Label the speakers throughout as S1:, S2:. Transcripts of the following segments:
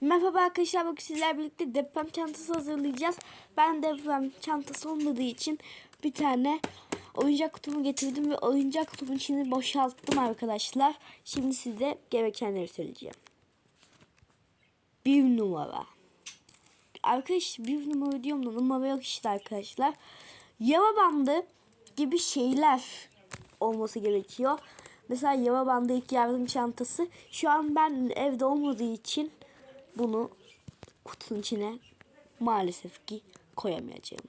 S1: Merhaba arkadaşlar bugün sizlerle birlikte deprem çantası hazırlayacağız. Ben deprem çantası olmadığı için bir tane oyuncak kutumu getirdim ve oyuncak kutumun içini boşalttım arkadaşlar. Şimdi size gerekenleri söyleyeceğim. Bir numara. Arkadaş bir numara diyorum da numara yok işte arkadaşlar. Yava bandı gibi şeyler olması gerekiyor. Mesela yava bandı ilk yardım çantası. Şu an ben evde olmadığı için bunu kutunun içine maalesef ki koyamayacağım.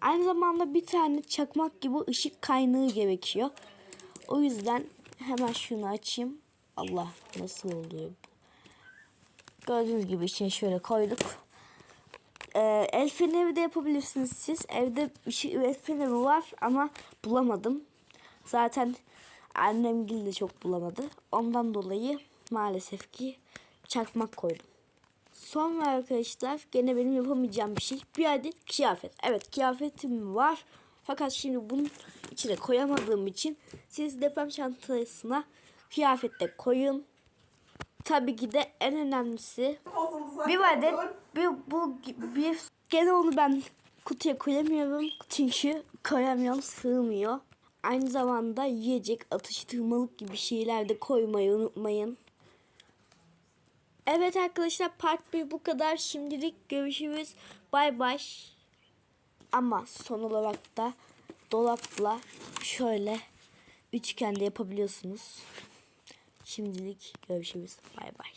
S1: Aynı zamanda bir tane çakmak gibi ışık kaynağı gerekiyor. O yüzden hemen şunu açayım. Allah nasıl oluyor bu? Gördüğünüz gibi içine şöyle koyduk. Ee, el feneri de yapabilirsiniz siz. Evde ışık, el feneri var ama bulamadım. Zaten annem de çok bulamadı. Ondan dolayı maalesef ki çakmak koydum. Sonra arkadaşlar gene benim yapamayacağım bir şey. Bir adet kıyafet. Evet kıyafetim var. Fakat şimdi bunun içine koyamadığım için siz deprem çantasına kıyafet de koyun. Tabii ki de en önemlisi bir adet bir bu bir gene onu ben kutuya koyamıyorum çünkü koyamıyorum sığmıyor. Aynı zamanda yiyecek atıştırmalık gibi şeyler de koymayı unutmayın. Evet arkadaşlar part 1 bu kadar. Şimdilik görüşürüz. Bay bay. Ama son olarak da dolapla şöyle üçgende yapabiliyorsunuz. Şimdilik görüşürüz. Bay bay.